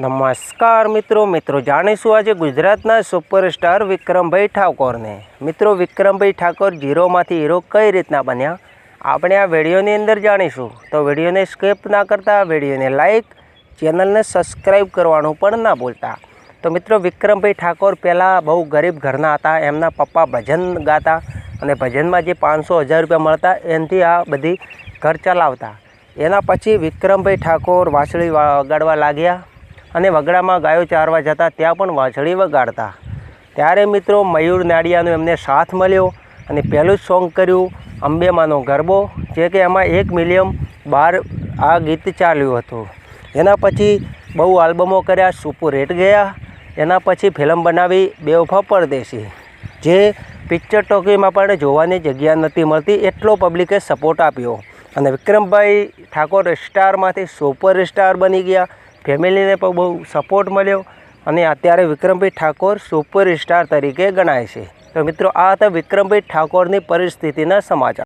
નમસ્કાર મિત્રો મિત્રો જાણીશું આજે ગુજરાતના સુપરસ્ટાર વિક્રમભાઈ ઠાકોરને. મિત્રો, વિક્રમભાઈ ઠાકોર ઝીરોમાંથી હીરો કઈ રીતના બન્યા? આપણે આ વિડીયોની અંદર જાણીશું. તો વિડીયોને સ્કીપ ના કરતા, વિડીયોને લાઇક ચેનલને સબસ્ક્રાઈબ કરવાનું પણ ના ભૂલતા. તો મિત્રો, વિક્રમભાઈ ઠાકોર પહેલાં બહુ ગરીબ ઘરના હતા, એમના પપ્પા ભજન ગાતા અને ભજનમાં જે પાંચસો હજાર રૂપિયા મળતા, એનાથી આ બધી ઘર ચલાવતા. એના પછી વિક્રમભાઈ ઠાકોર વાંસળી વગાડવા લાગ્યા. અને વગડામાં ગાયો ચારવા જતા ત્યાં પણ વાંસળી વગાડતા. ત્યારે મિત્રો મયુર નાડિયાનો એમને સાથ મળ્યો અને પહેલું જ સોંગ કર્યું અંબેમાનો ગરબો જે કે એમાં એક મિલિયમ બાર આ ગીત ચાલ્યું હતું. એના પછી બહુ આલ્બમો કર્યા સુપર હિટ ગયા એના પછી ફિલ્મ બનાવી બેવફા પરદેશી જે પિક્ચર ટોકીમાં પણ જોવાની જગ્યા નથી મળતી એટલો પબ્લિકે સપોર્ટ આપ્યો. અને વિક્રમભાઈ ઠાકોર સ્ટારમાંથી સુપર સ્ટાર બની ગયા. ફેમિલીને પણ બહુ સપોર્ટ મળ્યો અને અત્યારે વિક્રમભાઈ ઠાકોર સુપર સ્ટાર તરીકે ગણાય છે. તો મિત્રો, આ હતા વિક્રમભાઈ ઠાકોરની પરિસ્થિતિના સમાચાર.